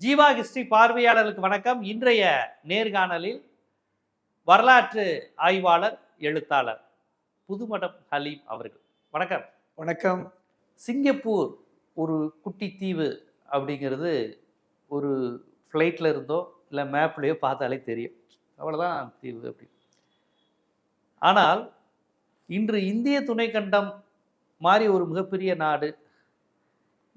Jeeva history பார்வையாளர்களுக்கு வணக்கம். இன்றைய நேர்காணலில் வரலாற்று ஆய்வாளர் எழுத்தாளர் புதுமடம் ஹலீம் அவர்கள். வணக்கம். வணக்கம். சிங்கப்பூர் ஒரு குட்டி தீவு அப்படிங்கிறது ஒரு ஃப்ளைட்டில் இருந்தோ இல்லை மேப்லேயோ பார்த்தாலே தெரியும். அவ்வளோதான் தீவு அப்படி. ஆனால் இன்று இந்திய துணைக்கண்டம் மாதிரி ஒரு மிகப்பெரிய நாடு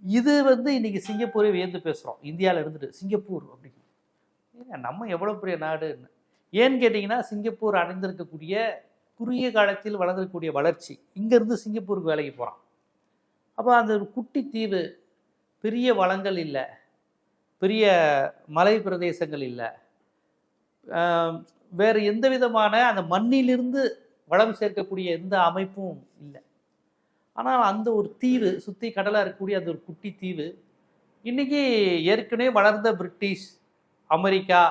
இது வந்து இன்னைக்கு சிங்கப்பூரே வியந்து பேசுகிறோம் இந்தியாவில் இருந்துட்டு சிங்கப்பூர் அப்படின்னு ஏங்க, நம்ம எவ்வளோ பெரிய நாடுன்னு. ஏன்னு கேட்டிங்கன்னா சிங்கப்பூர் அடைந்திருக்கக்கூடிய குறுகிய காலத்தில் வளர்ந்திருக்கக்கூடிய வளர்ச்சி. இங்கேருந்து சிங்கப்பூருக்கு வேலைக்கு போகிறான் அப்போ அந்த ஒரு குட்டி தீவு பெரிய வளங்கள் இல்லை. பெரிய மலை பிரதேசங்கள் இல்லை. வேறு எந்த விதமான அந்த மண்ணிலிருந்து வளம் சேர்க்கக்கூடிய எந்த அமைப்பும் இல்லை. ஆனால் அந்த ஒரு தீவு சுற்றி கடலாக இருக்கக்கூடிய அந்த ஒரு குட்டி தீவு இன்றைக்கி ஏற்கனவே வளர்ந்த பிரிட்டிஷ் அமெரிக்கா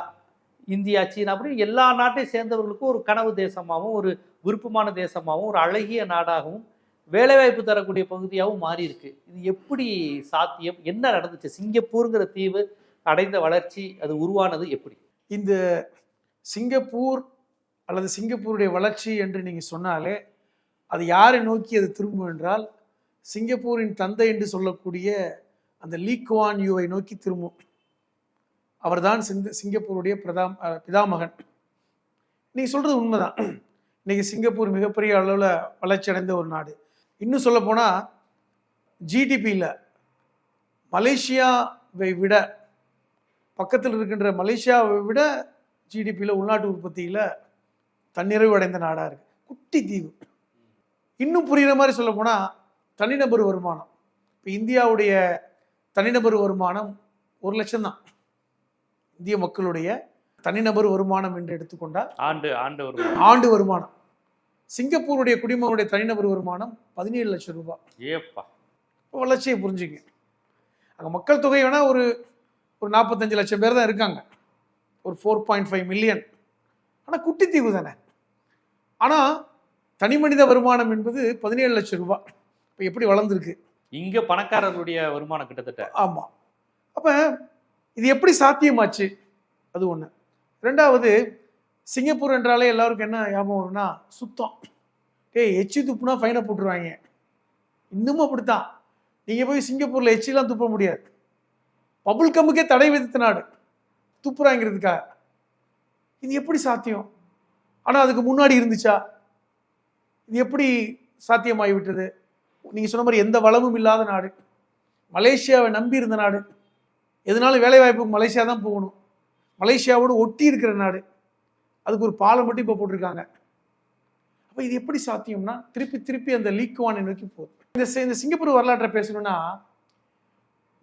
இந்தியா சீனா அப்படி எல்லா நாட்டையும் சேர்ந்தவர்களுக்கும் ஒரு கனவு தேசமாகவும் ஒரு விருப்பமான தேசமாகவும் ஒரு அழகிய நாடாகவும் வேலைவாய்ப்பு தரக்கூடிய பகுதியாகவும் மாறி இருக்கு இது எப்படி சாத்தியம்? என்ன நடந்துச்சு? சிங்கப்பூருங்கிற தீவு அடைந்த வளர்ச்சி அது உருவானது எப்படி? இந்த சிங்கப்பூர் அல்லது சிங்கப்பூருடைய வளர்ச்சி என்று நீங்கள் சொன்னாலே அது யாரை நோக்கி அது திரும்பும் என்றால் சிங்கப்பூரின் தந்தை என்று சொல்லக்கூடிய அந்த லீக்வான் யூவை நோக்கி திரும்பும். அவர்தான் சிங்க சிங்கப்பூருடைய பிரதாம் பிதாமகன். நீங்கள் சொல்கிறது உண்மைதான். இன்றைக்கி சிங்கப்பூர் மிகப்பெரிய அளவில் வளர்ச்சி அடைந்த ஒரு நாடு. இன்னும் சொல்லப்போனால் ஜிடிபியில் மலேசியாவை விட பக்கத்தில் இருக்கின்ற மலேசியாவை விட ஜிடிபியில் உள்நாட்டு உற்பத்தியில் தன்னிறைவு அடைந்த நாடாக இருக்குது குட்டி தீவு. இன்னும் புரிகிற மாதிரி சொல்ல போனால் தனிநபர் வருமானம். இப்போ இந்தியாவுடைய தனிநபர் வருமானம் ஒரு லட்சம் தான். இந்திய மக்களுடைய தனிநபர் வருமானம் என்று எடுத்துக்கொண்டால் ஆண்டு ஆண்டு ஒரு ஆண்டு வருமானம். சிங்கப்பூருடைய குடிமகனுடைய தனிநபர் வருமானம் பதினேழு லட்சம் ரூபாய் ஏப்பா. இப்போ வளர்ச்சியை புரிஞ்சுங்க. அங்கே மக்கள் தொகை வேணால் ஒரு ஒரு நாற்பத்தஞ்சு லட்சம் பேர் தான் இருக்காங்க. ஒரு ஃபோர் பாயிண்ட் ஃபைவ் மில்லியன் ஆனால் குட்டி தீவு தானே. ஆனால் தனி மனித வருமானம் என்பது பதினேழு லட்சம் ரூபாய் இப்போ எப்படி வளர்ந்துருக்கு? இங்க பணக்காரர்களுடைய வருமானம் கிட்டத்தட்ட. ஆமாம் அப்போ இது எப்படி சாத்தியமாச்சு? அது ஒன்று ரெண்டாவது சிங்கப்பூர் என்றாலே எல்லாருக்கும் என்ன ஞாபகம் வரும்னா சுத்தம். டேய் எச்சி துப்புனா ஃபைனை போட்டுருவாங்க. இன்னமும் அப்படித்தான். நீங்கள் போய் சிங்கப்பூரில் எச்சிலாம் துப்ப முடியாது. பபுள் கம்முக்கே தடை விதித்த நாடு. துப்புறாங்கிறதுக்காக. இது எப்படி சாத்தியம்? ஆனால் அதுக்கு முன்னாடி இருந்துச்சா? இது எப்படி சாத்தியமாகிவிட்டது? நீங்கள் சொன்ன மாதிரி எந்த வளமும் இல்லாத நாடு. மலேசியாவை நம்பி இருந்த நாடு. எதனாலும் வேலைவாய்ப்புக்கு மலேசியா தான் போகணும்? மலேசியாவோடு ஒட்டி இருக்கிற நாடு. அதுக்கு ஒரு பாலம் மட்டும் இப்போ போட்டிருக்காங்க. அப்போ இது எப்படி சாத்தியம்னா திருப்பி திருப்பி அந்த லீக்குவானை நோக்கி போகுது. இந்த இந்த சிங்கப்பூர் வரலாற்றை பேசணும்னா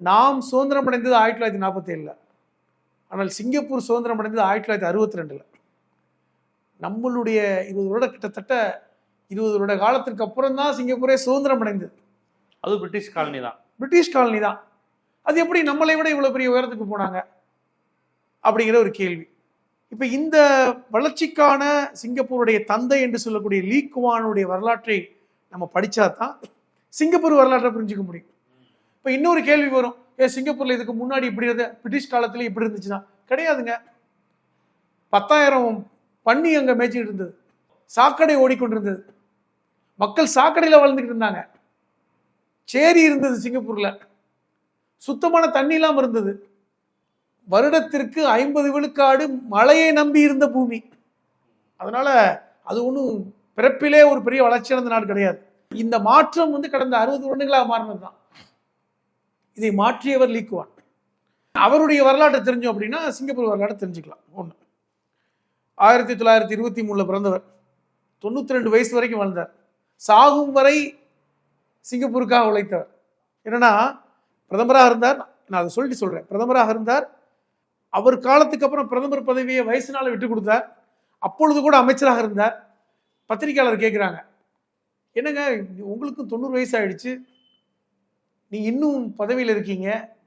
நாம் சுதந்திரம் அடைந்தது ஆயிரத்தி தொள்ளாயிரத்தி நாற்பத்தி ஏழில் ஆனால் சிங்கப்பூர் சுதந்திரம் அடைந்தது ஆயிரத்தி தொள்ளாயிரத்தி அறுபத்தி ரெண்டில். நம்மளுடைய இருபது வருட கிட்டத்தட்ட இருபது வருட காலத்திற்கு அப்புறம் தான் சிங்கப்பூரே சுதந்திரம் அடைந்தது. அது பிரிட்டிஷ் காலனி தான். பிரிட்டிஷ் காலனி தான். அது எப்படி நம்மளை விட இவ்வளோ பெரிய உயரத்துக்கு போனாங்க? அப்படிங்கிற ஒரு கேள்வி. இப்போ இந்த வளர்ச்சிக்கான சிங்கப்பூருடைய தந்தை என்று சொல்லக்கூடிய லீ குவானுடைய வரலாற்றை நம்ம படித்தா தான் சிங்கப்பூர் வரலாற்றை புரிஞ்சுக்க முடியும். இப்போ இன்னொரு கேள்வி வரும். ஏ சிங்கப்பூரில் இதுக்கு முன்னாடி இப்படி இருந்த பிரிட்டிஷ் காலத்துல இப்படி இருந்துச்சுன்னா? கிடையாதுங்க. பத்தாயிரம் பன்னி அங்கே மேய்ச்சிட்டு இருந்தது. சாக்கடை ஓடிக்கொண்டிருந்தது. மக்கள் சாக்கடையில் வளர்ந்துக்கிட்டு இருந்தாங்க. சேரி இருந்தது சிங்கப்பூரில். சுத்தமான தண்ணி இல்லாமல் இருந்தது. வருடத்திற்கு ஐம்பது விழுக்காடு மழையை நம்பி இருந்த பூமி. அதனால அது ஒன்றும் பிறப்பிலே ஒரு பெரிய வளர்ச்சி அடைந்த நாடு கிடையாது. இந்த மாற்றம் வந்து கடந்த அறுபது வருடங்களாக மாறினது தான் இதை மாற்றியவர் லீக்குவான் அவருடைய வரலாற்றை தெரிஞ்சோம் அப்படின்னா சிங்கப்பூர் வரலாற்றை தெரிஞ்சுக்கலாம். ஒன்று ஆயிரத்தி தொள்ளாயிரத்தி இருபத்தி மூணில் பிறந்தவர். தொண்ணூற்றி ரெண்டு வயசு வரைக்கும் வாழ்ந்தார். சாகும் வரை சிங்கப்பூருக்காக உழைத்தவர். என்னன்னா பிரதமராக இருந்தார். நான் அதை சொல்லிட்டு சொல்கிறேன் பிரதமராக இருந்தார். அவர் காலத்துக்கு அப்புறம் பிரதமர் பதவியை வயசுனால விட்டு கொடுத்தார். அப்பொழுது கூட அமைச்சராக இருந்தார். பத்திரிக்கையாளர் கேட்குறாங்க என்னங்க உங்களுக்கும் தொண்ணூறு வயசு ஆயிடுச்சு நீ இன்னும் பதவியில் இருக்கீங்க.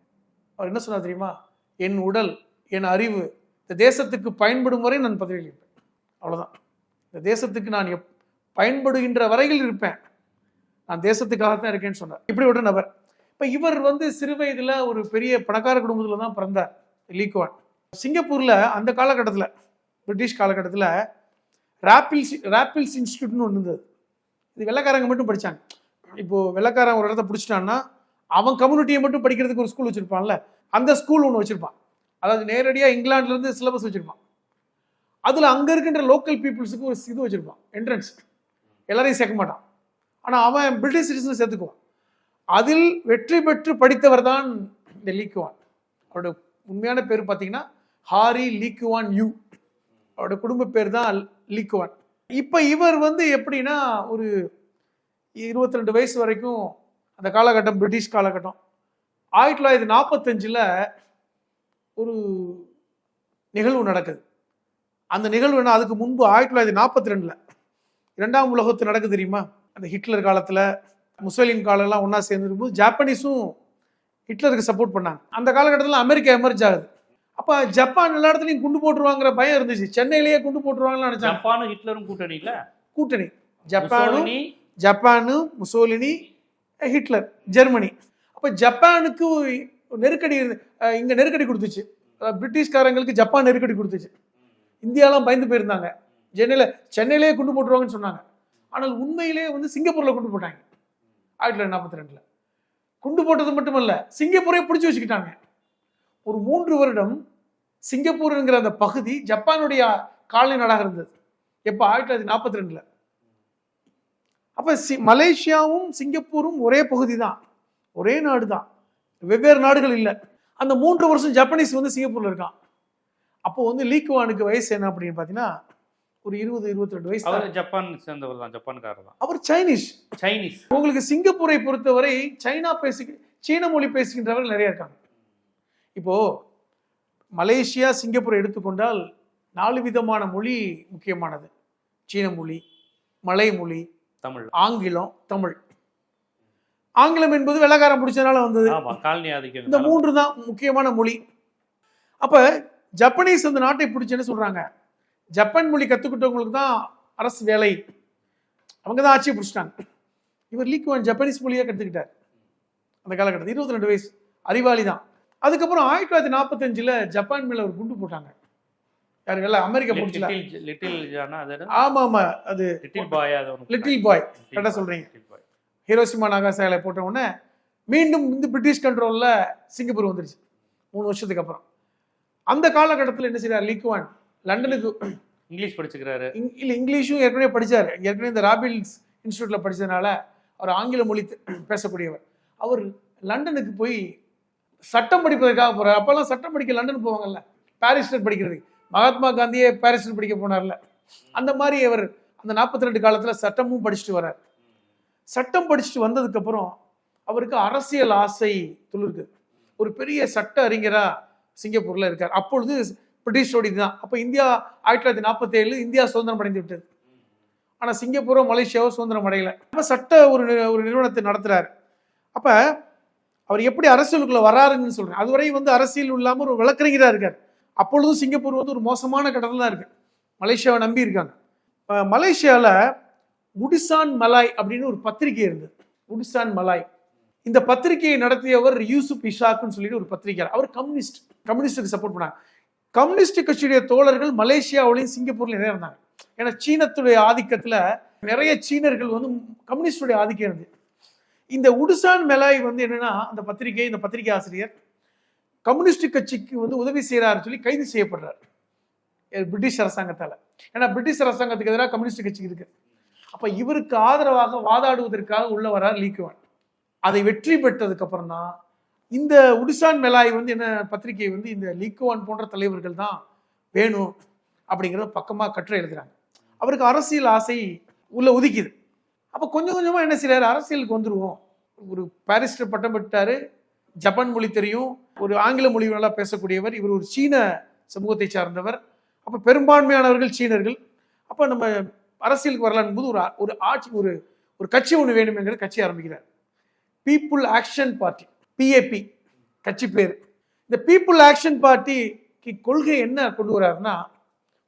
அவர் என்ன சொன்னார் தெரியுமா? என் உடல் என் அறிவு இந்த தேசத்துக்கு பயன்படும் வரை நான் பதவியில் இருப்பேன். அவ்வளோதான் இந்த தேசத்துக்கு நான் எப் பயன்படுகின்ற வரையில் இருப்பேன். நான் தேசத்துக்காகத்தான் இருக்கேன்னு சொன்னார். இப்படி ஒரு நபர். இப்போ இவர் வந்து சிறு வயதில் ஒரு பெரிய பணக்கார குடும்பத்தில் தான் பிறந்தார் லீக்வான். சிங்கப்பூரில் அந்த காலகட்டத்தில் பிரிட்டிஷ் காலகட்டத்தில் ராப்பிள்ஸ் ராப்பிள்ஸ் இன்ஸ்டியூட்னு ஒன்று இருந்தது. இது வெள்ளைக்காரங்க மட்டும் படித்தாங்க இப்போது வெள்ளக்காரன் ஒரு இடத்த பிடிச்சிட்டான்னா அவன் கம்யூனிட்டியை மட்டும் படிக்கிறதுக்கு ஒரு ஸ்கூல் வச்சுருப்பான்ல அந்த ஸ்கூல் ஒன்று வச்சுருப்பான். அதாவது நேரடியாக இங்கிலாந்துலேருந்து சிலபஸ் வச்சுருப்பான். அதில் அங்கே இருக்கின்ற லோக்கல் பீப்புள்ஸுக்கு ஒரு இது வச்சுருப்பான் என்ட்ரன்ஸ். எல்லாரையும் சேர்க்க மாட்டான். ஆனால் அவன் பிரிட்டிஷ் சிட்டிசனை சேர்த்துக்குவான். அதில் வெற்றி பெற்று படித்தவர் தான் இந்த லீக்குவான் அவரோட உண்மையான பேர் பார்த்தீங்கன்னா ஹாரி லீக்குவான் யூ அவரோட குடும்ப பேர் தான் லீக்குவான் இப்போ இவர் வந்து எப்படின்னா ஒரு இருபத்தி ரெண்டு வயசு வரைக்கும் அந்த காலகட்டம் பிரிட்டிஷ் காலகட்டம். ஆயிரத்தி தொள்ளாயிரத்தி நாற்பத்தஞ்சில் ஒரு நிகழ்வு நடக்குது. அந்த நிகழ்வு என்ன அதுக்கு முன்பு ஆயிரத்தி தொள்ளாயிரத்தி நாற்பத்தி ரெண்டில் இரண்டாம் உலகத்து நடக்குது தெரியுமா? அந்த ஹிட்லர் காலத்தில் முசோலின் காலம்லாம் ஒன்றா சேர்ந்துருக்கும்போது ஜாப்பனீஸும் ஹிட்லருக்கு சப்போர்ட் பண்ணாங்க. அந்த காலகட்டத்தில் அமெரிக்கா எமர்ஜ் ஆகுது. அப்போ ஜப்பான் எல்லா இடத்துலையும் குண்டு போட்டுருவாங்கிற பயம் இருந்துச்சு. சென்னையிலேயே குண்டு போட்டுருவாங்கன்னு நினச்சாங்க. ஜப்பானும் ஹிட்லரும் கூட்டணியில கூட்டணி. ஜப்பானும் ஜப்பானு முசோலினி ஹிட்லர் ஜெர்மனி. அப்போ ஜப்பானுக்கு நெருக்கடி இங்க நெருக்கடி கொடுத்துச்சு. பிரிட்டிஷ்காரங்களுக்கு ஜப்பான் நெருக்கடி கொடுத்துச்சு. இந்தியாலாம் பயந்து போயிருந்தாங்க. சென்னையில் சென்னையிலேயே குண்டு போட்டுருவாங்கன்னு சொன்னாங்க. ஆனால் உண்மையிலேயே வந்து சிங்கப்பூரில் குண்டு போட்டாங்க. ஆயிரத்தி தொள்ளாயிரத்தி நாற்பத்தி ரெண்டில். குண்டு போட்டது மட்டுமல்ல சிங்கப்பூரே பிடிச்சி வச்சுக்கிட்டாங்க. ஒரு மூன்று வருடம் சிங்கப்பூருங்கிற அந்த பகுதி ஜப்பானுடைய காலனி நாடாக இருந்தது. எப்போ? ஆயிரத்தி தொள்ளாயிரத்தி நாற்பத்தி ரெண்டில். அப்போ சி மலேசியாவும் சிங்கப்பூரும் ஒரே பகுதி தான். ஒரே நாடு தான். வெவ்வேறு நாடுகள் இல்லை. அந்த மூன்று வருஷம் ஜப்பனீஸ் வந்து சிங்கப்பூரில் இருக்கான். அப்போ வந்து லீக்குவானுக்கு வயசு என்ன அப்படின்னு பார்த்தீங்கன்னா ஒரு இருபது இருபத்தி ரெண்டு வயசு. அவர் ஜப்பான் சேர்ந்தவர் தான் ஜப்பான்காரர் தான். அவர் சைனீஸ். சைனீஸ். உங்களுக்கு சிங்கப்பூரை பொறுத்தவரை சைனா பேசி சீன மொழி பேசுகின்றவர்கள் நிறைய இருக்காங்க. இப்போ மலேசியா சிங்கப்பூரை எடுத்துக்கொண்டால் நாலு விதமான மொழி முக்கியமானது. சீன மொழி மலை மொழி தமிழ். ஆங்கிலம் தமிழ். ஆங்கிலம் என்பது வெள்ளக்காரன் பிடிச்சதுனால வந்தது. இந்த மூன்று தான் முக்கியமான மொழி. அப்ப ஜப்பனீஸ் அந்த நாட்டை பிடிச்சுன்னு சொல்றாங்க. ஜப்பான் மொழி கத்துக்கிட்டவங்களுக்கு தான் அரசு வேலை. அவங்க தான் ஆட்சியை பிடிச்சிட்டாங்க. இவர் லீக்குவான் ஜப்பனீஸ் மொழியை கற்றுக்கிட்டார் அந்த காலகட்டத்தில் இருபத்தி ரெண்டு வயசு. அறிவாளி தான். அதுக்கப்புறம் ஆயிரத்தி தொள்ளாயிரத்தி நாற்பத்தஞ்சில் ஜப்பான் மேல ஒரு குண்டு போட்டாங்க. யாரு வெள்ள அமெரிக்கா பிடிச்சல லிட்டில் லிட்டில் ஜானா அது லிட்டில் பாய் லிட்டில் பாய் கரெக்டாக boy. ஹிரோசிமா நாகாசாகில போட்ட உடனே மீண்டும் இந்த பிரிட்டிஷ் கண்ட்ரோலில் சிங்கப்பூர் வந்துருச்சு. மூணு வருஷத்துக்கு அப்புறம். அந்த காலகட்டத்தில் என்ன செய்றார்? லீக்குவான் லண்டனுக்கு இங்கிலீஷ் படிச்சுக்கிறாரு. இல்லை இங்கிலீஷும் ஏற்கனவே படிச்சார். ஏற்கனவே இந்த ராபில்ஸ் இன்ஸ்டியூட்டில் படித்ததுனால அவர் ஆங்கில மொழி பேசக்கூடியவர். அவர் லண்டனுக்கு போய் சட்டம் படிப்பதற்காக போகிறார் அப்போல்லாம் சட்டம் படிக்க லண்டன் போவாங்கல்ல. பாரிஸ்டர் படிக்கிறதுக்கு. மகாத்மா காந்தியே பாரிஸ்டர் படிக்க போனார்ல. அந்த மாதிரி அவர் அந்த நாற்பத்தி ரெண்டு காலத்தில் சட்டமும் படிச்சுட்டு வரார். சட்டம் படிச்சுட்டு வந்ததுக்கப்புறம் அவருக்கு அரசியல் ஆசை துளிருக்கு ஒரு பெரிய சட்ட அறிஞராக சிங்கப்பூரில் இருக்கார். அப்பொழுது பிரிட்டிஷோடது தான் அப்போ இந்தியா ஆயிரத்தி தொள்ளாயிரத்தி நாற்பத்தி ஏழு இந்தியா சுதந்திரம் அடைந்து விட்டது. ஆனால் சிங்கப்பூரோ மலேசியாவோ சுதந்திரம் அடையலை. அப்போ சட்ட ஒரு ஒரு நிறுவனத்தை நடத்துகிறாரு அப்போ அவர் எப்படி அரசியலுக்குள்ளே வராருன்னு சொல்கிறேன் அதுவரை வந்து அரசியல் இல்லாமல் ஒரு விளக்கறிஞராக இருக்கார். அப்பொழுதும் சிங்கப்பூர் வந்து ஒரு மோசமான கட்டத்தில் தான் இருக்கு. மலேசியாவை நம்பி இருக்காங்க. இப்போ மலேசியால உடிசான் மலாய் அப்படின்னு ஒரு பத்திரிகை இருந்தது. Utusan Melayu. இந்த பத்திரிகையை நடத்தியவர் யூசுப் இஷாக்குன்னு சொல்லிட்டு ஒரு பத்திரிகையாளர். அவர் கம்யூனிஸ்ட். கம்யூனிஸ்டுக்கு சப்போர்ட் பண்ணாங்க. கம்யூனிஸ்ட் கட்சியுடைய தோழர்கள் மலேசியாவிலையும் சிங்கப்பூர்லையும் நிறைய இருந்தாங்க. ஏன்னா சீனத்துடைய ஆதிக்கத்தில் நிறைய சீனர்கள் வந்து கம்யூனிஸ்டுடைய ஆதிக்கம் இருந்து இந்த உடுசான் மெலாய் வந்து என்னன்னா அந்த பத்திரிகை இந்த பத்திரிகை ஆசிரியர் கம்யூனிஸ்ட் கட்சிக்கு வந்து உதவி செய்கிறாருன்னு சொல்லி கைது செய்யப்படுறார். எ- பிரிட்டிஷ் அரசாங்கத்தால். ஏன்னா பிரிட்டிஷ் அரசாங்கத்துக்கு எதிராக கம்யூனிஸ்ட் கட்சி இருக்கு. அப்போ இவருக்கு ஆதரவாக வாதாடுவதற்காக உள்ள வரார் லீக்குவான் அதை வெற்றி பெற்றதுக்கு அப்புறம் தான் இந்த உடிசான் மெலாய் வந்து என்ன பத்திரிகை வந்து இந்த லீக்குவான் போன்ற தலைவர்கள் தான் வேணும் அப்படிங்கிறத பக்கமாக கட்டுரை எழுதுறாங்க. அவருக்கு அரசியல் ஆசை உள்ள ஒதுக்கிது. அப்போ கொஞ்சம் கொஞ்சமாக என்ன செய்யறாரு அரசியலுக்கு வந்துடுவோம் ஒரு பாரிஸ்டர் பட்டம் பெற்றாரு. ஜப்பான் மொழி தெரியும். ஒரு ஆங்கில மொழி நல்லா பேசக்கூடியவர். இவர் ஒரு சீன சமூகத்தை சார்ந்தவர். அப்போ பெரும்பான்மையானவர்கள் சீனர்கள். அப்போ நம்ம அரசியலுக்கு வரலான் போது ஒரு ஒரு ஆட்சி ஒரு ஒரு கட்சி ஒன்று வேணுமேங்கிற கட்சி ஆரம்பிக்கிறார். பீப்புள் ஆக்ஷன் பார்ட்டி பிஏபி கட்சி பேர். இந்த பீப்புள் ஆக்ஷன் பார்ட்டிக்கு கொள்கை என்ன கொண்டு வர்றாருன்னா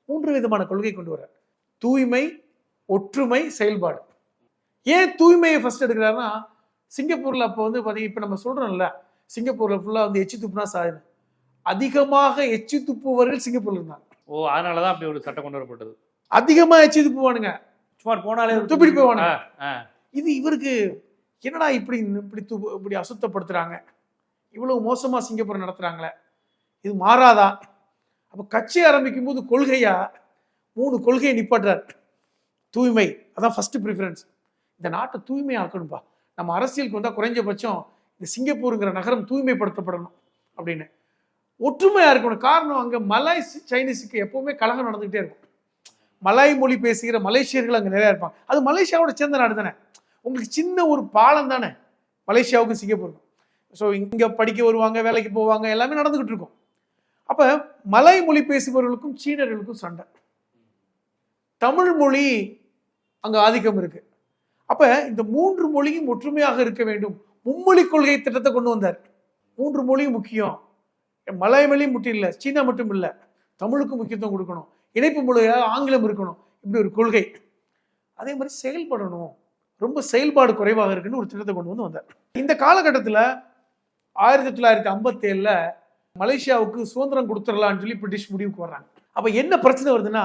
மூன்று விதமான கொள்கை கொண்டு வர்றார் தூய்மை ஒற்றுமை செயல்பாடு. ஏன் தூய்மையை ஃபர்ஸ்ட் எடுக்கிறாருன்னா சிங்கப்பூர்ல அப்போ வந்து பார்த்தீங்க இப்போ நம்ம சொல்றோம்ல சிங்கப்பூர்ல ஃபுல்லாக வந்து எச்சி துப்புனா சாயுது அதிகமாக எச்சி துப்புவர்கள் சிங்கப்பூர்ல இருந்தாங்க. ஓ அதனாலதான் அப்படி ஒரு சட்டம் கொண்டு வரப்பட்டது. அதிகமா எச்சி துப்புவானுங்க. சும்மா போனாலே துப்பிட்டு போவானுங்க. இது இவருக்கு என்னடா இப்படி இப்படி து இப்படி அசுத்தப்படுத்துகிறாங்க இவ்வளவு மோசமாக சிங்கப்பூர் நடத்துகிறாங்களே இது மாறாதா? அப்போ கட்சி ஆரம்பிக்கும் போது கொள்கையா? மூணு கொள்கையை நிப்பாட்டுறார். தூய்மை அதான் ஃபஸ்ட்டு ப்ரிஃபரன்ஸ் இந்த நாட்டை தூய்மை ஆக்கணும்ப்பா நம்ம அரசியலுக்கு வந்தால் குறைஞ்சபட்சம் இந்த சிங்கப்பூருங்கிற நகரம் தூய்மைப்படுத்தப்படணும் அப்படின்னு. ஒற்றுமையாக இருக்கணும். காரணம் அங்கே மலாய் சைனீஸுக்கு எப்போவுமே கலகம் நடந்துகிட்டே இருக்கும். மலாய் மொழி பேசுகிற மலேசியர்கள் அங்கே நிறையா இருப்பாங்க. அது மலேசியாவோட சேர்ந்த நாடு தானே? உங்களுக்கு சின்ன ஒரு பாலம் தானே? மலேசியாவுக்கும் சிங்கப்பூருக்கும். ஸோ இங்கே படிக்க வருவாங்க வேலைக்கு போவாங்க எல்லாமே நடந்துகிட்டு இருக்கும். அப்போ மலை மொழி பேசுபவர்களுக்கும் சீனர்களுக்கும் சண்டை. தமிழ் மொழி அங்கே ஆதிக்கம் இருக்கு. அப்போ இந்த மூன்று மொழியும் ஒற்றுமையாக இருக்க வேண்டும். மும்மொழி கொள்கை திட்டத்தை கொண்டு வந்தார். மூன்று மொழியும் முக்கியம். மலை மொழி மட்டும் இல்லை சீனா மட்டும் இல்லை. தமிழுக்கு முக்கியத்துவம் கொடுக்கணும். இணைப்பு மொழியாக ஆங்கிலம் இருக்கணும். இப்படி ஒரு கொள்கை. அதே மாதிரி செயல்படணும். ரொம்ப செயல்பாடு குறைவாக இருக்குன்னு ஒரு திட்டத்தை கொண்டு வந்து வந்தார். இந்த காலகட்டத்தில் ஆயிரத்தி தொள்ளாயிரத்தி ஐம்பத்தி ஏழில் மலேசியாவுக்கு சுதந்திரம் கொடுத்துடலான்னு சொல்லி பிரிட்டிஷ் முடிவுக்கு வர்றாங்க. அப்போ என்ன பிரச்சனை வருதுன்னா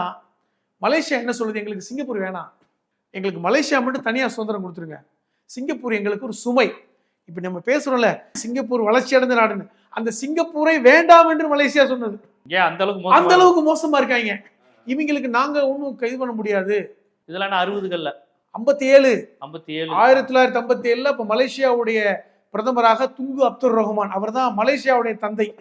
மலேசியா என்ன சொல்லுது? எங்களுக்கு சிங்கப்பூர் வேணாம். எங்களுக்கு மலேசியா மட்டும் தனியாக சுதந்திரம் கொடுத்துருங்க. சிங்கப்பூர் எங்களுக்கு ஒரு சுமை. இப்போ நம்ம பேசுறோம்ல சிங்கப்பூர் வளர்ச்சி அடைந்த நாடுன்னு. அந்த சிங்கப்பூரை வேண்டாம் என்று மலேசியா சொன்னது. ஏன் அந்த அளவுக்கு அந்த அளவுக்கு மோசமா இருக்காங்க. இவங்களுக்கு நாங்க ஒன்றும் கைது பண்ண முடியாது. இதெல்லாம் அறுபதுகள்ல? ஐம்பத்தி ஏழு ஐம்பத்தி ஏழு ஆயிரத்தி தொள்ளாயிரத்தி ஐம்பத்தி ஏழுல இப்ப மலேசியாவுடைய பிரதமராக துங்கு அப்துல் ரஹ்மான். அவர் தான் மலேசியாவுடைய தந்தை.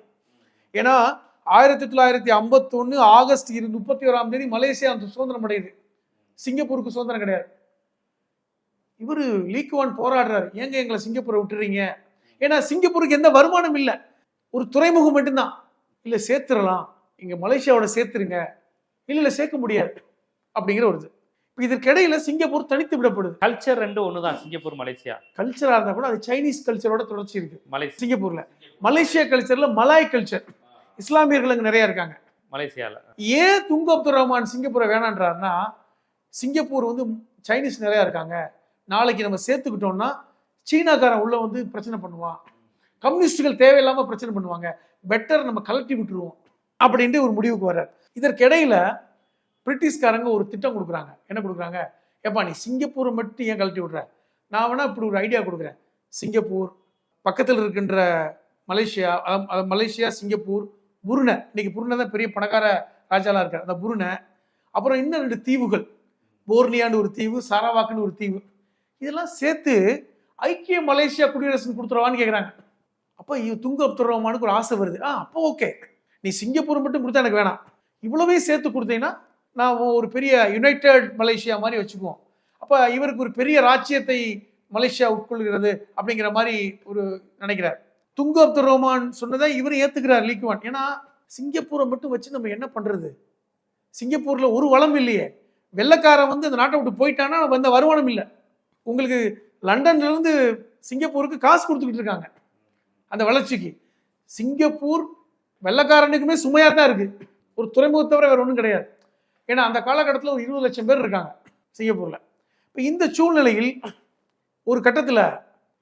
ஏன்னா ஆயிரத்தி தொள்ளாயிரத்தி ஐம்பத்தி ஒன்று ஆகஸ்ட் இரு முப்பத்தி ஓராம் தேதி மலேசியா அந்த சுதந்திரம் அடையுது. சிங்கப்பூருக்கு சுதந்திரம் கிடையாது. இவர் லீக்குவான் போராடுறாரு. ஏங்க எங்களை சிங்கப்பூரை விட்டுறீங்க? ஏன்னா சிங்கப்பூருக்கு எந்த வருமானம் இல்லை. ஒரு துறைமுகம் மட்டும்தான். இல்லை சேர்த்துடலாம். இங்க மலேசியாவோட சேர்த்துருங்க. இல்லை இல்லை சேர்க்க முடியாது. அப்படிங்கிற ஒரு இது. இதற்கிடையில சிங்கப்பூர் தனித்து விடப்படுது. கல்ச்சர் ரெண்டு ஒண்ணுதான் சிங்கப்பூர் மலேசியா. கல்ச்சரா இருந்தா கூட அது சைனீஸ் கல்ச்சரோட தொடர்ச்சி இருக்கு. மலேசியா. சிங்கப்பூர்ல. மலேசியா கல்ச்சர்ல மலாய் கல்ச்சர் இஸ்லாமியர்கள் அங்க நிறைய இருக்காங்க. மலேசியால. ஏன் துங்க அப்துல் ரஹ்மான் சிங்கப்பூரை வேணான்றாருன்னா சிங்கப்பூர் வந்து சைனீஸ் நிறைய இருக்காங்க. நாளைக்கு நம்ம சேர்த்துக்கிட்டோம்னா சீனாக்காரன் உள்ள வந்து பிரச்சனை பண்ணுவான். கம்யூனிஸ்டுகள் தேவையில்லாம பிரச்சனை பண்ணுவாங்க. பெட்டர் நம்ம கலட்டி விட்டுருவோம். அப்படின்ட்டு ஒரு முடிவுக்கு வர்றார். இதற்கிடையில பிரிட்டிஷ்காரங்க ஒரு திட்டம் கொடுக்குறாங்க. என்ன கொடுக்குறாங்க? ஏப்பா நீ சிங்கப்பூரை மட்டும் ஏன் கழட்டி விட்ற? நான் வேணால் இப்படி ஒரு ஐடியா கொடுக்குறேன். சிங்கப்பூர் பக்கத்தில் இருக்கின்ற மலேசியா அதாவது- மலேசியா சிங்கப்பூர் புருனை. இன்னைக்கு புருனை தான் பெரிய பணக்கார ராஜாலாம் இருக்கார். அந்த புருனை. அப்புறம் இன்னும் ரெண்டு தீவுகள். போர்னியான்னு ஒரு தீவு சாராவாக்குன்னு ஒரு தீவு. இதெல்லாம் சேர்த்து ஐக்கிய மலேசியா குடியரசுன்னு கொடுத்துருவான்னு கேட்குறாங்க அப்போ துங்க அப்துல் ரஹ்மானுக்கு ஒரு ஆசை வருது. ஆ அப்போ ஓகே நீ சிங்கப்பூர் மட்டும் கொடுத்தா எனக்கு வேணாம். இவ்வளவே சேர்த்து கொடுத்தீங்கன்னா நான் ஒரு பெரிய யுனைடெட் மலேசியா மாதிரி வச்சுக்குவோம். அப்போ இவருக்கு ஒரு பெரிய ராஜ்யத்தை மலேசியா உட்கொள்கிறது அப்படிங்கிற மாதிரி ஒரு நினைக்கிறார். துங்கு அப்துல் ரோமான் சொன்னதை இவர் ஏற்றுக்கிறார் லீக்குவான் ஏன்னா சிங்கப்பூரை மட்டும் வச்சு நம்ம என்ன பண்ணுறது சிங்கப்பூரில் ஒரு வளம் இல்லையே. வெள்ளைக்காரன் வந்து அந்த நாட்டை விட்டு போயிட்டான்னா வந்த வருமானம் இல்லை. உங்களுக்கு லண்டன்லேருந்து சிங்கப்பூருக்கு காசு கொடுத்துக்கிட்டு இருக்காங்க. அந்த வளர்ச்சிக்கு. சிங்கப்பூர் வெள்ளைக்காரனுக்குமே சுமையாக தான் இருக்குது ஒரு துறைமுகத்தவரை வேறு ஒன்றும் கிடையாது. ஏன்னா அந்த காலகட்டத்தில் ஒரு இருபது லட்சம் பேர் இருக்காங்க சிங்கப்பூரில். இப்போ இந்த சூழ்நிலையில் ஒரு கட்டத்தில்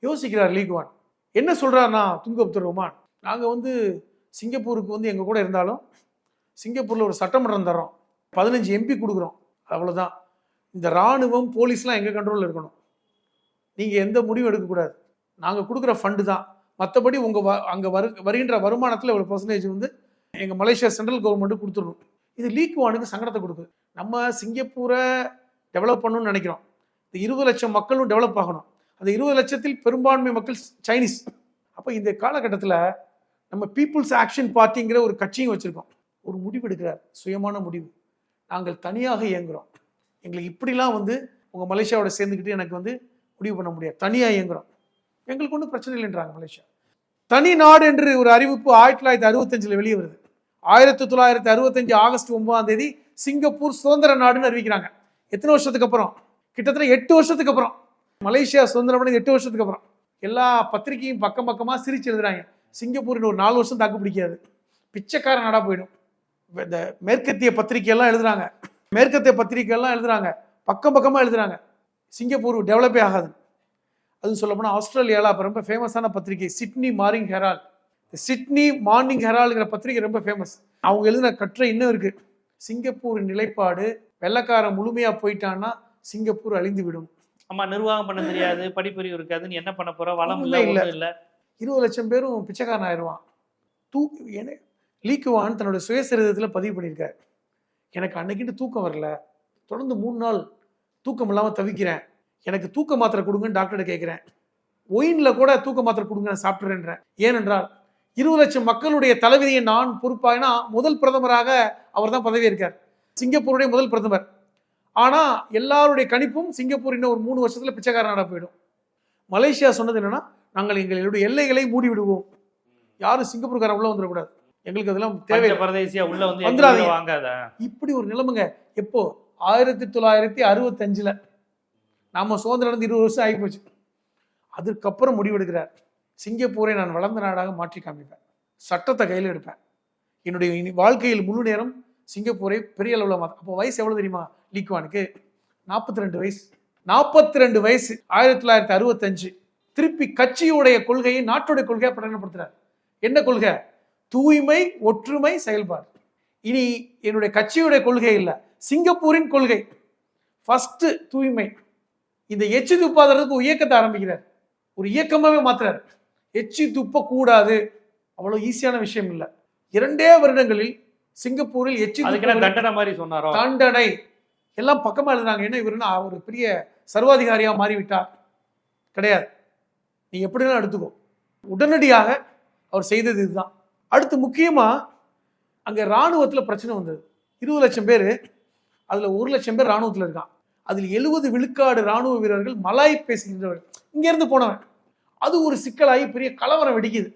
யோசிக்கிறார் லீக்வான். என்ன சொல்கிறாருன்னா துங்க ரஹ்மான் நாங்கள் வந்து சிங்கப்பூருக்கு வந்து எங்கள் கூட இருந்தாலும் சிங்கப்பூரில் ஒரு சட்டமன்றம் தர்றோம். பதினஞ்சு எம்பி கொடுக்குறோம். அவ்வளோதான் இந்த இராணுவம் போலீஸ்லாம் எங்கள் கண்ட்ரோலில் இருக்கணும்? நீங்கள் எந்த முடிவும் எடுக்கக்கூடாது நாங்கள் கொடுக்குற ஃபண்டு தான். மற்றபடி உங்கள் வ அங்கே வரு வருகின்ற வருமானத்தில் இவ்வளோ பர்சன்டேஜ் வந்து எங்கள் மலேசியா சென்ட்ரல் கவர்மெண்ட்டு கொடுத்துடணும். இது லீக்வானுக்கு சங்கடத்தை கொடுக்குது. நம்ம சிங்கப்பூரை டெவலப் பண்ணணும்னு நினைக்கிறோம். இந்த இருபது லட்சம் மக்களும் டெவலப் ஆகணும். அந்த இருபது லட்சத்தில் பெரும்பான்மை மக்கள் சைனீஸ் அப்போ இந்த காலகட்டத்தில் நம்ம பீப்புள்ஸ் ஆக்ஷன் பார்ட்டிங்கிற ஒரு கட்சியும் வச்சுருக்கோம். ஒரு முடிவு எடுக்கிறார். சுயமான முடிவு. நாங்கள் தனியாக இயங்குகிறோம் எங்களுக்கு இப்படிலாம் வந்து உங்கள் மலேசியாவோட சேர்ந்துக்கிட்டு எனக்கு வந்து முடிவு பண்ண முடியாது. தனியாக இயங்குறோம். எங்களுக்கு ஒன்றும் பிரச்சனை இல்லைன்றாங்க மலேசியா. தனி நாடு என்று ஒரு அறிவிப்பு ஆயிரத்தி தொள்ளாயிரத்தி அறுபத்தஞ்சில் வெளியே வருது. ஆயிரத்தி தொள்ளாயிரத்தி அறுபத்தஞ்சு ஆகஸ்ட் ஒன்பதாம் தேதி சிங்கப்பூர் சுதந்திர நாடுன்னு அறிவிக்கிறாங்க. எத்தனை வருஷத்துக்கு அப்புறம்? கிட்டத்தட்ட எட்டு வருஷத்துக்கு அப்புறம். மலேசியா சுதந்திரம் அடைந்து எட்டு வருஷத்துக்கு அப்புறம். எல்லா பத்திரிகையும் பக்கம் பக்கமாக சிரிச்சு எழுதுறாங்க. சிங்கப்பூரின் ஒரு நாலு வருஷம் தாக்கு பிடிக்காது. பிச்சைக்கார நாடாக போயிடும். இந்த மேற்கத்திய பத்திரிகையெல்லாம் எழுதுறாங்க. மேற்கத்திய பத்திரிகையெல்லாம் எழுதுறாங்க. பக்கம் பக்கமாக எழுதுறாங்க. சிங்கப்பூர் டெவலப்பே ஆகாது அதுவும் சொல்லப்போனால் ஆஸ்திரேலியாவில் அப்போ ரொம்ப ஃபேமஸான பத்திரிகை Sydney Morning Herald. Sydney Morning ஹெரால்டுங்கிற பத்திரிகை ரொம்ப ஃபேமஸ் அவங்க எழுதின கட்டுரை இன்னும் இருக்கு. சிங்கப்பூரின் நிலைப்பாடு வெள்ளக்காரன் முழுமையா போயிட்டான்னா சிங்கப்பூர் அழிந்து விடும். ஆமா நிர்வாகம் பண்ண தெரியாது படிப்பறிவு இருக்காதுன்னு என்ன பண்ண போற? வளம் இல்ல இல்ல. இருபது லட்சம் பேரும் பிச்சைக்காரன் ஆயிடுவான் தூ என லீக்குவான் தன்னோட சுயசரிதத்தில் பதிவு பண்ணியிருக்காரு. எனக்கு அன்னைக்கிட்டு தூக்கம் வரல. தொடர்ந்து மூணு நாள் தூக்கம் இல்லாமல் தவிக்கிறேன். எனக்கு தூக்க மாத்திரை கொடுங்கன்னு டாக்டர்கிட்ட கேட்குறேன் ஒயினில் கூட தூக்க மாத்திரை கொடுங்க நான் சாப்பிட்றேன்றேன் ஏனென்றால் இருபது லட்சம் மக்களுடைய தலைவிதியை நான் பொறுப்பாயினா முதல் பிரதமராக அவர் தான் பதவி இருக்கார் சிங்கப்பூருடைய முதல் பிரதமர். ஆனால் எல்லாருடைய கணிப்பும் சிங்கப்பூர் இன்னும் ஒரு மூணு வருஷத்தில் பிச்சைக்காரனாக போயிடும். மலேசியா சொன்னது என்னன்னா நாங்கள் எங்களுடைய எல்லைகளை மூடி விடுவோம். யாரும் சிங்கப்பூர்காரன் உள்ள வந்துடக்கூடாது. எங்களுக்கு அதெல்லாம் தேவையில்லை. பரதேசியா உள்ள வந்து வந்துடாதீங்க. இப்படி ஒரு நிலைமைங்க. எப்போ? ஆயிரத்தி தொள்ளாயிரத்தி அறுபத்தஞ்சுல. நாம சுதந்திரம் இருபது வருஷம் ஆகி போச்சு. அதுக்கப்புறம் முடிவெடுக்கிறார். சிங்கப்பூரை நான் வளர்ந்த நாடாக மாற்றி காமிப்பேன். சட்டத்தை கையில் எடுப்பேன். என்னுடைய இனி வாழ்க்கையில் முழு நேரம் சிங்கப்பூரை பெரிய அளவில் மாற்ற அப்போ வயசு எவ்வளோ தெரியுமா? லீக்வானுக்கு. நாற்பத்தி ரெண்டு வயசு. நாற்பத்தி ரெண்டு வயசு. ஆயிரத்தி தொள்ளாயிரத்தி அறுபத்தஞ்சு. திருப்பி கட்சியுடைய கொள்கையை நாட்டுடைய கொள்கையை பிரகடனப்படுத்துறார் என்ன கொள்கை? தூய்மை ஒற்றுமை செயல்பாடு. இனி என்னுடைய கட்சியுடைய கொள்கை இல்லை. சிங்கப்பூரின் கொள்கை. ஃபஸ்ட்டு தூய்மை. இந்த எச்சு துப்பாதறதுக்கு இயக்கத்தை ஆரம்பிக்கிறார். ஒரு இயக்கமாகவே மாத்துறார். எச்சி துப்ப கூடாது அவ்வளவு ஈஸியான விஷயம் இல்லை. இரண்டே வருடங்களில் சிங்கப்பூரில் எச்சி தண்டனை மாதிரி சொன்னாரோ? தண்டனை. எல்லாம் பக்கமா எழுதுனாங்க என்ன இவருன்னா ஒரு பெரிய சர்வாதிகாரியா மாறிவிட்டார். கிடையாது. நீ எப்படினாலும் எடுத்துக்கோ. உடனடியாக அவர் செய்தது இதுதான். அடுத்து முக்கியமா அங்க ராணுவத்துல பிரச்சனை வந்தது. இருபது லட்சம் பேர் அதுல ஒரு லட்சம் பேர் ராணுவத்துல இருக்கான் அதில் எழுபது விழுக்காடு ராணுவ வீரர்கள் மலாய் பேசுகின்றவர்கள். இங்க இருந்து போனவன். அது ஒரு சிக்கலாகி பெரிய கலவரம் வெடிக்குது.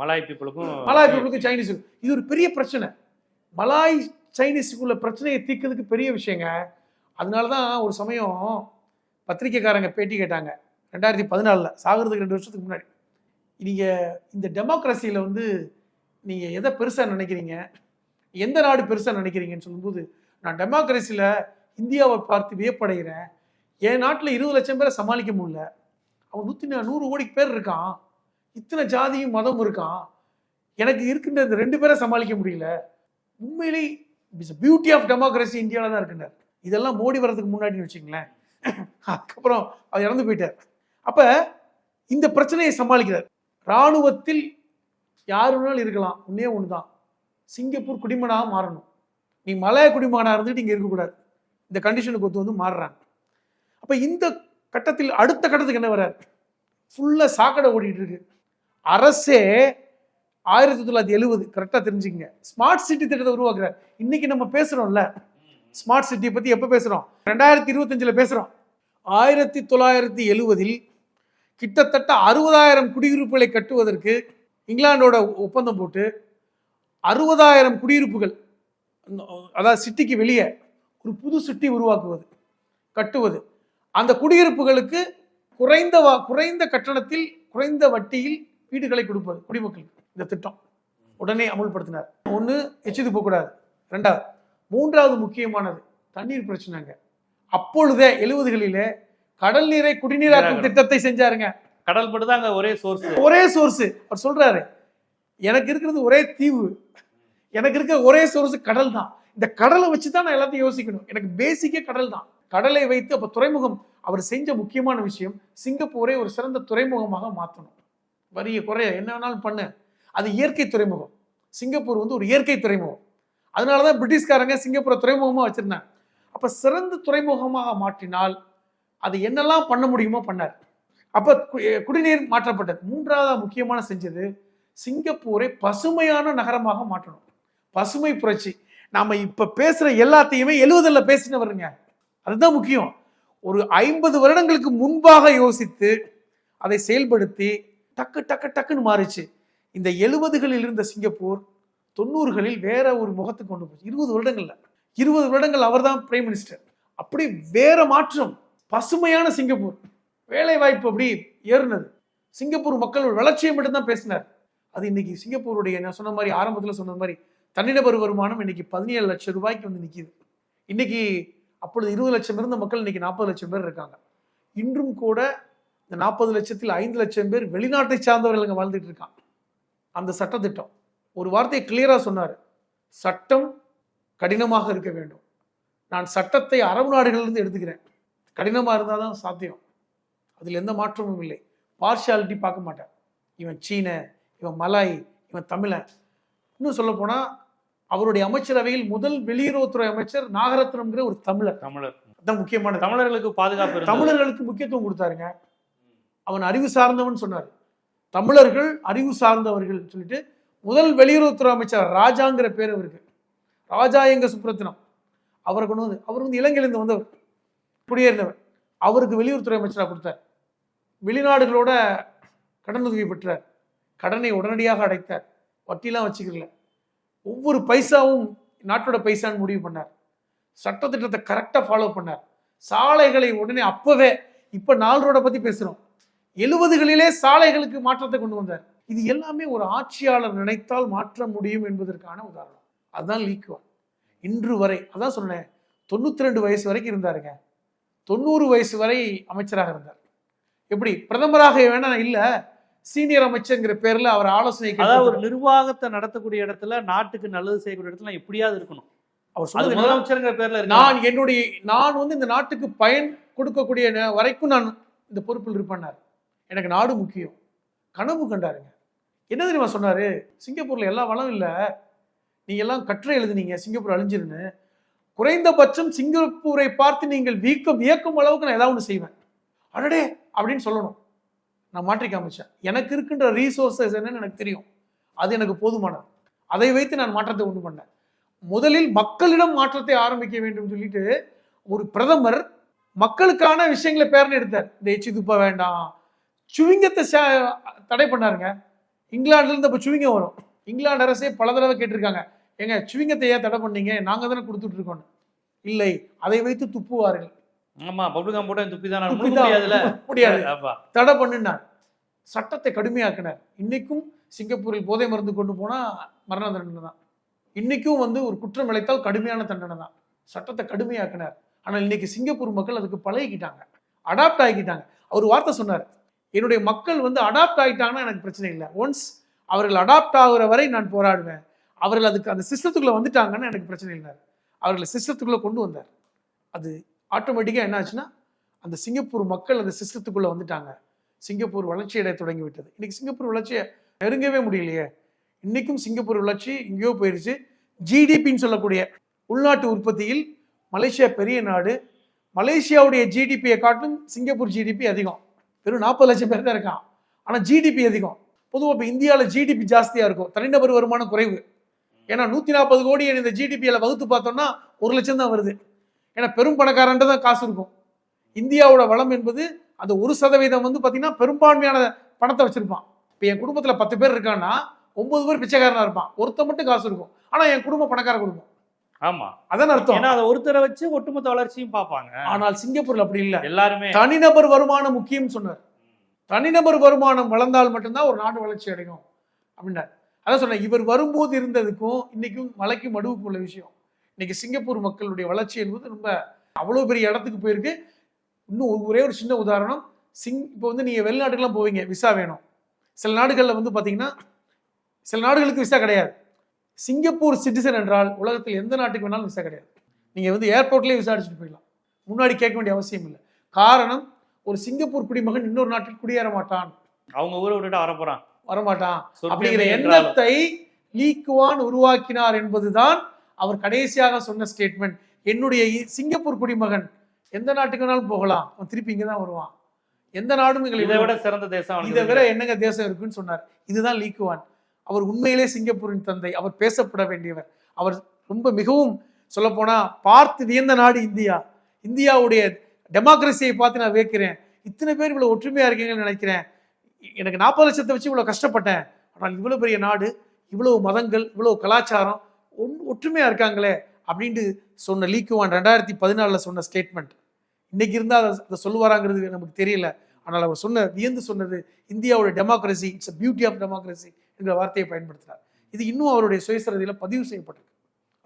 மலாய் பீப்புளுக்கும் மலாய் பீப்புளுக்கு சைனீஸ் இது ஒரு பெரிய பிரச்சனை. மலாய் சைனீஸுக்குள்ள பிரச்சனையை தீர்க்கிறதுக்கு பெரிய விஷயங்க. அதனால தான் ஒரு சமயம் பத்திரிக்கைக்காரங்க பேட்டி கேட்டாங்க. ரெண்டாயிரத்தி பதினாலில் சாகிறதுக்கு ரெண்டு வருஷத்துக்கு முன்னாடி. நீங்கள் இந்த டெமோக்ரஸியில் வந்து நீங்கள் எதை பெருசாக நினைக்கிறீங்க? எந்த நாடு பெருசாக நினைக்கிறீங்கன்னு சொல்லும்போது நான் டெமோக்ரஸியில் இந்தியாவை பார்த்து வியப்படைகிறேன். என் நாட்டில் இருபது லட்சம் பேரை சமாளிக்க முடியல. அவன் நூற்றி நூறு கோடி பேர் இருக்கான். இத்தனை ஜாதியும் மதமும் இருக்கான். எனக்கு இருக்கின்ற இந்த ரெண்டு பேரை சமாளிக்க முடியல. உண்மையிலே பியூட்டி ஆஃப் டெமோக்ரஸி இந்தியாவில் தான் இருக்குன்னார் இதெல்லாம் மோடி வர்றதுக்கு முன்னாடின்னு வச்சுங்களேன் அதுக்கப்புறம் அவர் இறந்து போயிட்டார். அப்போ இந்த பிரச்சனையை சமாளிக்கிறார். இராணுவத்தில் யார் வேணாலும் இருக்கலாம். ஒன்றே ஒன்று தான் சிங்கப்பூர் குடிமனாக மாறணும். நீ மலைய குடிமகனாக இருந்துட்டு இங்கே இருக்கக்கூடாது. இந்த கண்டிஷனுக்கு ஒத்து வந்து மாறுறாங்க. அப்போ இந்த கட்டத்தில் அடுத்த கட்டத்துக்கு என்ன வர்றார் ஃபுல்லாக சாக்கடை ஓடிட்டு இருக்கு. அரசே ஆயிரத்தி தொள்ளாயிரத்தி எழுபது கரெக்டாக தெரிஞ்சுங்க ஸ்மார்ட் சிட்டி திட்டத்தை உருவாக்குறார். இன்னைக்கு நம்ம பேசுகிறோம்ல ஸ்மார்ட் சிட்டியை பற்றி எப்போ பேசுகிறோம் ரெண்டாயிரத்தி இருபத்தஞ்சில் பேசுகிறோம் ஆயிரத்தி தொள்ளாயிரத்தி எழுவதில் கிட்டத்தட்ட அறுபதாயிரம் குடியிருப்புகளை கட்டுவதற்கு இங்கிலாந்தோட ஒப்பந்தம் போட்டு அறுபதாயிரம் குடியிருப்புகள் அதாவது சிட்டிக்கு வெளியே ஒரு புது சிட்டி உருவாக்குவது கட்டுவது. அந்த குடியிருப்புகளுக்கு குறைந்த வா- குறைந்த கட்டணத்தில் குறைந்த வட்டியில் வீடுகளை கொடுப்பது குடிமக்களுக்கு. இந்த திட்டம் உடனே அமுல்படுத்தினார். ஒன்று எச்சிது போகக்கூடாது ரெண்டாவது மூன்றாவது முக்கியமானது தண்ணீர் பிரச்சனைங்க. அப்பொழுதே எழுபதுகளிலே கடல் நீரை குடிநீராக்கும் திட்டத்தை செஞ்சாருங்க. கடல் பட்டு தான் ஒரே சோர்ஸ் ஒரே சோர்ஸ் அவர் சொல்றாரு எனக்கு இருக்கிறது ஒரே தீவு. எனக்கு இருக்கிற ஒரே சோர்ஸ் கடல் தான் இந்த கடலை வச்சு தான் நான் எல்லாத்தையும் யோசிக்கணும். எனக்கு பேசிக்கே கடல் தான் கடலை வைத்து அப்போ துறைமுகம் அவர் செஞ்ச முக்கியமான விஷயம் சிங்கப்பூரை ஒரு சிறந்த துறைமுகமாக மாற்றணும் வரிய குறைய என்ன வேணாலும் பண்ணு. அது இயற்கை துறைமுகம். சிங்கப்பூர் வந்து ஒரு இயற்கை துறைமுகம். அதனால தான் பிரிட்டிஷ்காரங்க சிங்கப்பூரை துறைமுகமாக வச்சிருந்தாங்க. அப்போ சிறந்த துறைமுகமாக மாற்றினால் அது என்னெல்லாம் பண்ண முடியுமோ பண்ணார். அப்போ கு- குடிநீர் மாற்றப்பட்டது. மூன்றாவது முக்கியமான செஞ்சது சிங்கப்பூரை பசுமையான நகரமாக மாற்றணும். பசுமை புரட்சி. நாம் இப்போ பேசுகிற எல்லாத்தையுமே எழுவதில் பேசினவருங்க. அதுதான் முக்கியம். ஒரு ஐம்பது வருடங்களுக்கு முன்பாக யோசித்து அதை செயல்படுத்தி டக்கு டக்கு டக்குன்னு மாறிச்சு. இந்த எழுபதுகளில் இருந்த சிங்கப்பூர் தொண்ணூறுகளில் வேற ஒரு முகத்துக்கு கொண்டு போச்சு. இருபது வருடங்கள்ல. இருபது வருடங்கள் அவர்தான் பிரைம் மினிஸ்டர் அப்படி வேற மாற்றம். பசுமையான சிங்கப்பூர். வேலை வாய்ப்பு அப்படி ஏறுனது. சிங்கப்பூர் மக்கள் ஒரு வளர்ச்சியை மட்டும்தான் பேசினார். அது இன்னைக்கு சிங்கப்பூருடைய நான் சொன்ன மாதிரி ஆரம்பத்தில் சொன்ன மாதிரி தனிநபர் வருமானம் இன்னைக்கு பதினேழு லட்சம் ரூபாய்க்கு வந்து நிற்கிது இன்னைக்கு அப்பொழுது இருபது லட்சம் இருந்த மக்கள் இன்னைக்கு நாற்பது லட்சம் பேர் இருக்காங்க. இன்றும் கூட இந்த நாற்பது லட்சத்தில் ஐந்து லட்சம் பேர் வெளிநாட்டை சார்ந்தவர்கள் இங்கே வாழ்ந்துட்டு இருக்காங்க. அந்த சட்டத்திட்டம். ஒரு வார்த்தையை கிளியராக சொன்னார். சட்டம் கடினமாக இருக்க வேண்டும். நான் சட்டத்தை அரபு நாடுகளிலிருந்து எடுத்துக்கிறேன். கடினமாக இருந்தால் தான் சாத்தியம். அதில் எந்த மாற்றமும் இல்லை. பார்ஷியாலிட்டி பார்க்க மாட்டேன் இவன் சீன இவன் மலாய் இவன் தமிழன். இன்னும் சொல்ல அவருடைய அமைச்சரவையில் முதல் வெளியுறவுத்துறை அமைச்சர் நாகரத்னம்ங்கிற ஒரு தமிழர். தமிழர். அதான் முக்கியமானது தமிழர்களுக்கு பாதுகாப்பு. தமிழர்களுக்கு முக்கியத்துவம் கொடுத்தாருங்க. அவன் அறிவு சார்ந்தவன் சொன்னார். தமிழர்கள் அறிவு சார்ந்தவர்கள் சொல்லிட்டு முதல் வெளியுறவுத்துறை அமைச்சர் ராஜாங்கிற பேர் அவருக்கு. ராஜா எங்க சுப்ரத்தினம் அவரை கொண்டு வந்து அவர் வந்து இலங்கையிலிருந்து வந்தவர். குடியேறினவர். அவருக்கு வெளியுறவுத்துறை அமைச்சராக கொடுத்தார். வெளிநாடுகளோட கடன் உதவி பெற்றார். கடனை உடனடியாக அடைத்தார். வட்டிலாம் வச்சுக்கல ஒவ்வொரு பைசாவும் நாட்டோட பைசான்னு முடிவு பண்ணார். சட்டத்திட்டத்தை கரெக்டாக ஃபாலோ பண்ணார். சாலைகளை உடனே அப்போவே இப்போ நாலு ரோடை பற்றி பேசுகிறோம் எழுபதுகளிலே சாலைகளுக்கு மாற்றத்தை கொண்டு வந்தார். இது எல்லாமே ஒரு ஆட்சியாளர் நினைத்தால் மாற்ற முடியும் என்பதற்கான உதாரணம். அதுதான் லீக்குவான் இன்று வரை அதான் சொன்னேன் தொண்ணூற்றி ரெண்டு வயசு வரைக்கும் இருந்தாருங்க. தொண்ணூறு வயசு வரை அமைச்சராக இருந்தார். எப்படி பிரதமராக வேணா இல்லை சீனியர் அமைச்சர்ங்கிற பேர்ல அவர் ஆலோசனை அதாவது ஒரு நிர்வாகத்தை நடத்தக்கூடிய இடத்துல நாட்டுக்கு நல்லது செய்யக்கூடிய இடத்துல எப்படியாவது இருக்கணும். அவர் சொன்னது முதலமைச்சருங்கிற பேர்ல நான் என்னுடைய நான் வந்து இந்த நாட்டுக்கு பயன் கொடுக்கக்கூடிய வரைக்கும் நான் இந்த பொறுப்பில் இருப்பேன்னார். எனக்கு நாடு முக்கியம். கனவு கண்டாருங்க. என்ன தெரியுமா சொன்னாரு? சிங்கப்பூர்ல எல்லா வளம் இல்ல. நீங்க எல்லாம் கட்டுரை எழுதுனீங்க சிங்கப்பூர் அழிஞ்சிருன்னு. குறைந்தபட்சம் சிங்கப்பூரை பார்த்து நீங்கள் வீக்கம் வியக்கும் அளவுக்கு நான் ஏதாவது ஒன்று செய்வேன். அடடே! அப்படின்னு சொல்லணும். நான் மாற்றி காமிச்சேன். எனக்கு இருக்கின்ற ரீசோர்சஸ் என்னன்னு எனக்கு தெரியும். அது எனக்கு போதுமானது. அதை வைத்து நான் மாற்றத்தை உண்டு பண்ணேன். முதலில் மக்களிடம் மாற்றத்தை ஆரம்பிக்க வேண்டும் சொல்லிட்டு ஒரு பிரதமர் மக்களுக்கான விஷயங்களை பேர்னு எடுத்தார். இந்த எச்சி துப்ப வேண்டாம். சுவிங்கத்தை தடை பண்ணாருங்க. இங்கிலாந்துலேருந்து அப்போ இப்போ சுவிங்கம் வரும். இங்கிலாந்து அரசே பல தடவை கேட்டிருக்காங்க. ஏங்க சுவிங்கத்தை ஏன் தடை பண்ணீங்க? நாங்கள் தானே கொடுத்துட்ருக்கோன்னு இல்லை அதை வைத்து துப்புவார்கள். ஆமா பப்ளிகம் போட்டு துப்பி தான் துப்பி தான் முடியாது தடை பண்ணினார். சட்டத்தை கடுமையாக்கினார். இன்னைக்கும் சிங்கப்பூரில் போதை மருந்து கொண்டு போனா மரண தண்டனை தான். இன்னைக்கும் வந்து ஒரு குற்றம் இழைத்தால் கடுமையான தண்டனை தான். சட்டத்தை கடுமையாக்கினார். ஆனால் இன்னைக்கு சிங்கப்பூர் மக்கள் அதுக்கு பழகிக்கிட்டாங்க. அடாப்ட் ஆகிக்கிட்டாங்க. அவர் வார்த்தை சொன்னார். என்னுடைய மக்கள் வந்து அடாப்ட் ஆகிட்டாங்கன்னா எனக்கு பிரச்சனை இல்லை. ஒன்ஸ் அவர்கள் அடாப்ட் ஆகுற வரை நான் போராடுவேன். அவர்கள் அதுக்கு அந்த சிஸ்டத்துக்குள்ள வந்துட்டாங்கன்னா எனக்கு பிரச்சனை இல்லை. அவர்களை சிஸ்டத்துக்குள்ள கொண்டு வந்தார். அது ஆட்டோமேட்டிக்காக என்ன ஆச்சுன்னா அந்த சிங்கப்பூர் மக்கள் அந்த சிஸ்டத்துக்குள்ளே வந்துட்டாங்க. சிங்கப்பூர் வளர்ச்சி அடைய தொடங்கி விட்டது இன்றைக்கி சிங்கப்பூர் வளர்ச்சியை நெருங்கவே முடியலையே. இன்றைக்கும் சிங்கப்பூர் வளர்ச்சி எங்கேயோ போயிடுச்சு ஜிடிபின்னு சொல்லக்கூடிய உள்நாட்டு உற்பத்தியில் மலேசியா பெரிய நாடு. மலேசியாவுடைய ஜிடிபியை காட்டிலும் சிங்கப்பூர் ஜிடிபி அதிகம். வெறும் நாற்பது லட்சம் பேர் தான் இருக்கான். ஆனால் ஜிடிபி அதிகம். பொதுவாக இப்போ இந்தியாவில் ஜிடிபி ஜாஸ்தியாக இருக்கும். தனிநபர் வருமானம் குறைவு. ஏன்னா நூற்றி நாற்பது கோடி இந்த ஜிடிபியில் வகுத்து பார்த்தோம்னா ஒரு லட்சம் தான் வருது. ஏன்னா பெரும் பணக்காரன்ட்டு தான் காசு இருக்கும். இந்தியாவோட வளம் என்பது அந்த ஒரு சதவீதம் வந்து பார்த்தீங்கன்னா பெரும்பான்மையான பணத்தை வச்சிருப்பான். இப்போ என் குடும்பத்தில் பத்து பேர் இருக்கான்னா ஒன்பது பேர் பிச்சைக்காரனா இருப்பான். ஒருத்தன் மட்டும் காசு இருக்கும். ஆனால் என் குடும்பம் பணக்கார குடும்பம். ஆமா. அதான் அர்த்தம். ஏன்னா அதை ஒருத்தரை வச்சு ஒட்டுமொத்த வளர்ச்சியும் பார்ப்பாங்க. ஆனால் சிங்கப்பூர்ல அப்படி இல்லை. எல்லாருமே. தனிநபர் வருமானம் முக்கியம் சொன்னார். தனிநபர் வருமானம் வளர்ந்தால் மட்டும்தான் ஒரு நாடு வளர்ச்சி அடையும். அப்படின்னார். அதான் சொன்னேன் இவர் வரும்போது இருந்ததுக்கும் இன்னைக்கும் மலைக்கும் மடுவுக்கும் உள்ள விஷயம். இன்னைக்கு சிங்கப்பூர் மக்களுடைய வளர்ச்சி என்பது ரொம்ப அவ்வளோ பெரிய இடத்துக்கு போயிருக்கு. இன்னும் ஒரு- ஒரே சின்ன உதாரணம். சிங் இப்போ வந்து நீங்கள் வெளிநாட்டுக்கெல்லாம் போவீங்க விசா வேணும். சில நாடுகளில் வந்து பார்த்தீங்கன்னா சில நாடுகளுக்கு விசா கிடையாது. சிங்கப்பூர் சிட்டிசன் என்றால் உலகத்தில் எந்த நாட்டுக்கு வேணாலும் விசா கிடையாது. நீங்கள் வந்து ஏர்போர்ட்லேயே விசா அடிச்சுட்டு போயிடலாம். முன்னாடி கேட்க வேண்டிய அவசியம் இல்லை. காரணம் ஒரு சிங்கப்பூர் குடிமகன் இன்னொரு நாட்டில் குடியேற மாட்டான். அவங்க ஊரை விட்டுட்டு வர போறான். வரமாட்டான். அப்படிங்கிற. எண்ணத்தை லீக்குவான் உருவாக்கினார் என்பதுதான் அவர் கடைசியாக சொன்ன ஸ்டேட்மெண்ட் என்னுடைய சிங்கப்பூர் குடிமகன் எந்த நாட்டுக்கு வேணாலும் போகலாம். அவன் திருப்பி இங்க தான் வருவான். எந்த நாடும் எங்களை இதை விட சிறந்த தேசம் இதை விட என்னங்க தேசம் இருக்குன்னு சொன்னார். இதுதான் லீக்குவான். அவர் உண்மையிலே சிங்கப்பூரின் தந்தை. அவர் பேசப்பட வேண்டியவர். அவர் ரொம்ப மிகவும் சொல்லப்போனா பார்த்து வியந்த நாடு இந்தியா. இந்தியாவுடைய டெமோக்ரஸியை பார்த்து நான் வேக்கிறேன் இத்தனை பேர் இவ்வளவு ஒற்றுமையா இருக்கீங்கன்னு நினைக்கிறேன். எனக்கு நாற்பது லட்சத்தை வச்சு இவ்வளவு கஷ்டப்பட்டேன். ஆனால் இவ்வளவு பெரிய நாடு இவ்வளவு மதங்கள் இவ்வளவு கலாச்சாரம் ஒன்- ஒற்றுமையாக இருக்காங்களே அப்படின்ட்டு சொன்ன லீக்குவான் ரெண்டாயிரத்தி பதினாலில் சொன்ன ஸ்டேட்மெண்ட் இன்னைக்கு இருந்தால் அதை அதை சொல்லுவாராங்கிறது நமக்கு தெரியல. ஆனால் அவர் சொன்ன வியந்து சொன்னது இந்தியாவோட democracy it's a beauty of democracy என்ற வார்த்தையை பயன்படுத்தினார் இது இன்னும் அவருடைய சுயசரதியில் பதிவு செய்யப்பட்டிருக்கு.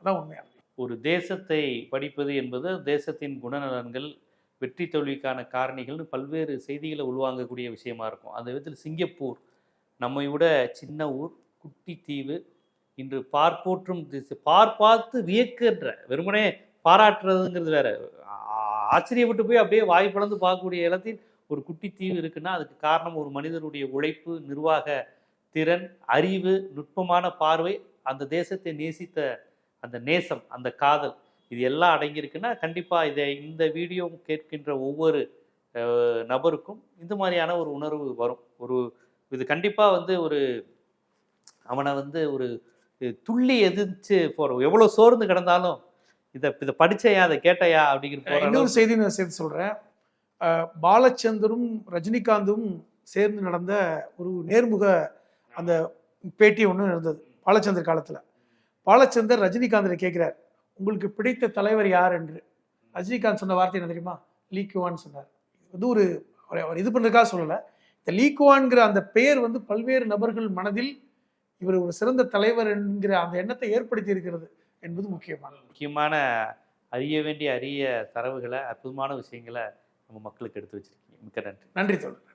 அதான் உண்மையாக ஒரு தேசத்தை படிப்பது என்பது தேசத்தின் குணநலன்கள் வெற்றி தோல்விக்கான காரணிகள்னு பல்வேறு செய்திகளை உள்வாங்கக்கூடிய விஷயமா இருக்கும். அந்த விதத்தில் சிங்கப்பூர் நம்மை விட சின்ன ஊர் குட்டி தீவு இன்று பார்ப்போற்றும் திசை பார்ப்பார்த்து வியக்கின்ற வெறுமனே பாராட்டுறதுங்கிறது வேற. ஆச்சரியப்பட்டு போய் அப்படியே வாய் பிளந்து பார்க்கக்கூடிய இடத்தில் ஒரு குட்டி தீவு இருக்குன்னா அதுக்கு காரணம் ஒரு மனிதனுடைய உழைப்பு நிர்வாக திறன் அறிவு நுட்பமான பார்வை அந்த தேசத்தை நேசித்த அந்த நேசம் அந்த காதல். இது எல்லாம் அடங்கியிருக்குன்னா கண்டிப்பாக இதை இந்த வீடியோ கேட்கின்ற ஒவ்வொரு நபருக்கும் இந்த மாதிரியான ஒரு உணர்வு வரும். ஒரு இது கண்டிப்பாக வந்து ஒரு அவனை வந்து ஒரு துள்ளி எதிர்த்து போகிற எவ்வளோ சோர்ந்து கிடந்தாலும் இதை இதை படிச்சையா அதை கேட்டையா அப்படிங்கிற இன்னொரு செய்தி நான் சேர்த்து சொல்றேன். அஹ், பாலச்சந்தரும் ரஜினிகாந்தும் சேர்ந்து நடந்த ஒரு நேர்முக அந்த பேட்டி ஒன்று இருந்தது பாலச்சந்தர் காலத்துல. பாலச்சந்தர் ரஜினிகாந்தரை கேட்கிறார் உங்களுக்கு பிடித்த தலைவர் யார்? என்று. ரஜினிகாந்த் சொன்ன வார்த்தை என்ன தெரியுமா? லீக்குவான்னு சொன்னார். இது ஒரு அவர் அவர் இது பண்ணுறதுக்காக சொல்லலை. இந்த லீக்குவான்கிற அந்த பெயர் வந்து பல்வேறு நபர்கள் மனதில் இவர் ஒரு சிறந்த தலைவர் என்கிற அந்த எண்ணத்தை ஏற்படுத்தி இருக்கிறது என்பது முக்கியமானது. முக்கியமான அறிய வேண்டிய அரிய தரவுகளை அற்புதமான விஷயங்களை நம்ம மக்களுக்கு எடுத்து வச்சிருக்கீங்க. மிக்க நன்றி. நன்றி தோழர்.